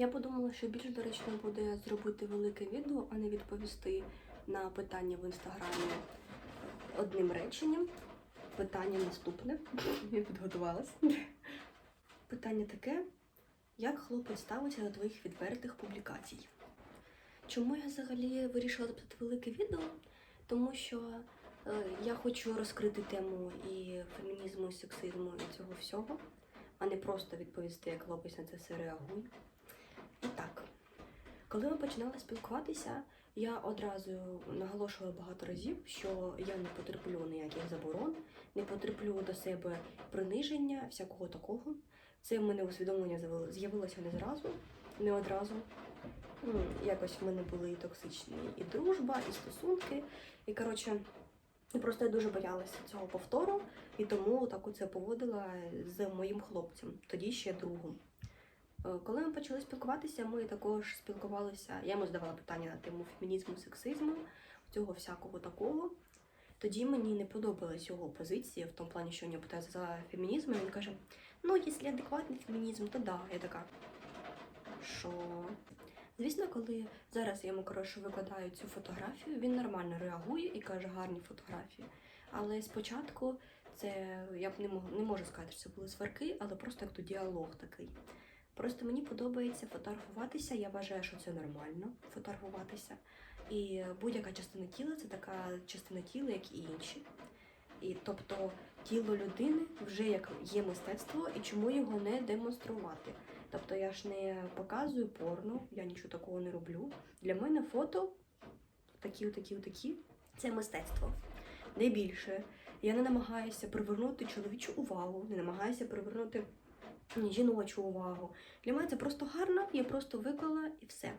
Я подумала, що більш доречно буде зробити велике відео, а не відповісти на питання в інстаграмі одним реченням. Питання наступне. Я підготувалась. Питання таке: як хлопець ставиться до твоїх відвертих публікацій? Чому я взагалі вирішила записати велике відео? Тому що е, я хочу розкрити тему і фемінізму, і сексизму, і цього всього, а не просто відповісти, як хлопець на це все реагує. Так, коли ми починали спілкуватися, я одразу наголошувала багато разів, що я не потерплю ніяких заборон, не потерплю до себе приниження, всякого такого. Це в мене усвідомлення з'явило- з'явилося не зразу, не одразу. Якось в мене були і токсичні і дружба, і стосунки. І коротше, просто я дуже боялася цього повтору, і тому так оце поводила з моїм хлопцем, тоді ще другом. Е, Коли ми почали спілкуватися, ми також спілкувалися. Я йому задавала питання на тему фемінізму, сексизму, цього всякого такого. Тоді мені не подобалась його позиція в тому плані, що я питаю за фемінізм, і він каже: ну, якщо адекватний фемінізм, то да. Я така. Що? Звісно, коли зараз я йому коротше викладаю цю фотографію, він нормально реагує і каже гарні фотографії. Але спочатку це я б не можу, не можу сказати, що це були сварки, але просто як то діалог такий. Просто мені подобається фотографуватися. Я вважаю, що це нормально фотографуватися. І будь-яка частина тіла це така частина тіла, як і інші. І тобто тіло людини вже як є мистецтво, і чому його не демонструвати? Тобто я ж не показую порно, я нічого такого не роблю. Для мене фото такі, такі, такі це мистецтво. Не більше. Я не намагаюся привернути чоловічу увагу, не намагаюся привернути жіночу увагу. Для мене це просто гарно, я просто виклала і все.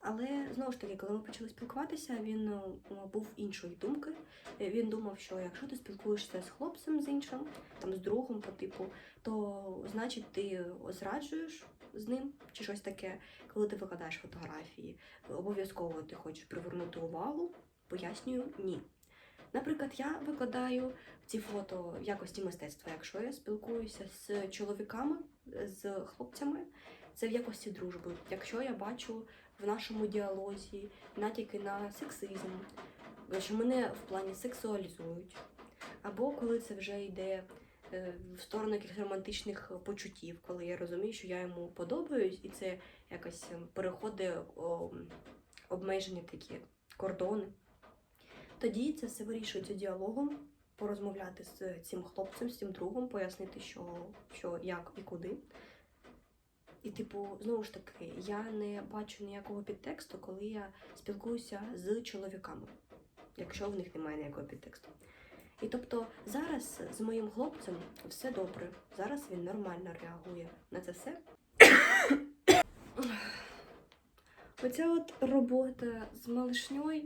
Але знову ж таки, коли ми почали спілкуватися, він е, був іншої думки. Він думав, що якщо ти спілкуєшся з хлопцем з іншим, там з другом по типу, то значить ти зраджуєш з ним чи щось таке, коли ти викладаєш фотографії. Обов'язково ти хочеш привернути увагу. Пояснюю, ні. Наприклад, я викладаю ці фото в якості мистецтва. Якщо я спілкуюся з чоловіками, з хлопцями, це в якості дружби. Якщо я бачу в нашому діалозі натяки на сексизм, що мене в плані сексуалізують, або коли це вже йде е, в сторону якихось романтичних почуттів, коли я розумію, що я йому подобаюсь, і це якось е, переходить обмежені такі кордони. Тоді це все вирішується діалогом, порозмовляти з цим хлопцем, з цим другом, пояснити, що, що як і куди. І, типу, знову ж таки, я не бачу ніякого підтексту, коли я спілкуюся з чоловіками, якщо в них немає ніякого підтексту. І тобто зараз з моїм хлопцем все добре. Зараз він нормально реагує на це все. Оця от робота з малишньою.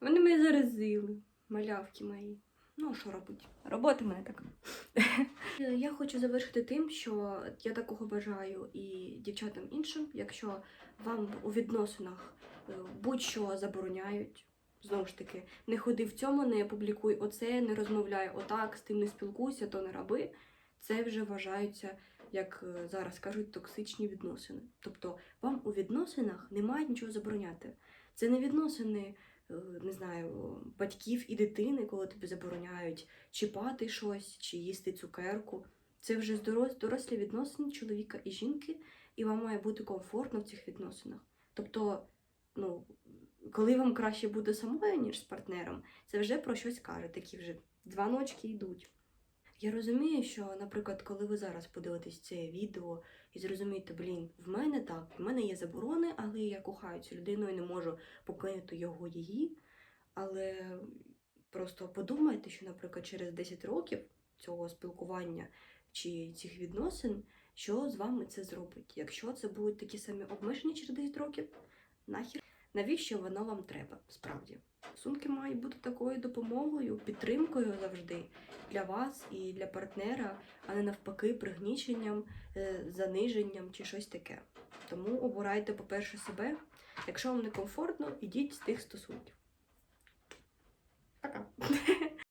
Вони мене заразили, малявки мої. Ну, що робити? Робота мене така. Я хочу завершити тим, що я такого бажаю і дівчатам іншим, якщо вам у відносинах е, будь-що забороняють. Знову ж таки, не ходи в цьому, не публікуй оце, не розмовляй отак, з тим не спілкуйся, то не роби. Це вже вважаються, як е, зараз кажуть, токсичні відносини. Тобто вам у відносинах немає нічого забороняти. Це не відносини, не знаю, батьків і дитини, коли тобі забороняють чіпати щось чи їсти цукерку. Це вже дорослі відносини чоловіка і жінки, і вам має бути комфортно в цих відносинах. Тобто, ну, коли вам краще буде самою, ніж з партнером, це вже про щось каже, такі вже дзвоночки йдуть. Я розумію, що, наприклад, коли ви зараз подивитесь це відео і зрозумієте, блін, в мене так, в мене є заборони, але я кохаю цю людину і не можу покинути його її. Але просто подумайте, що, наприклад, через 10 років цього спілкування чи цих відносин, що з вами це зробить? Якщо це будуть такі самі обмеження через 10 років, нахер навіщо воно вам треба справді? Сумки мають бути такою допомогою, підтримкою завжди для вас і для партнера, а не навпаки, пригніченням, е, заниженням чи щось таке. Тому обирайте, по-перше, себе. Якщо вам не комфортно, ідіть з тих стосунків. Пока.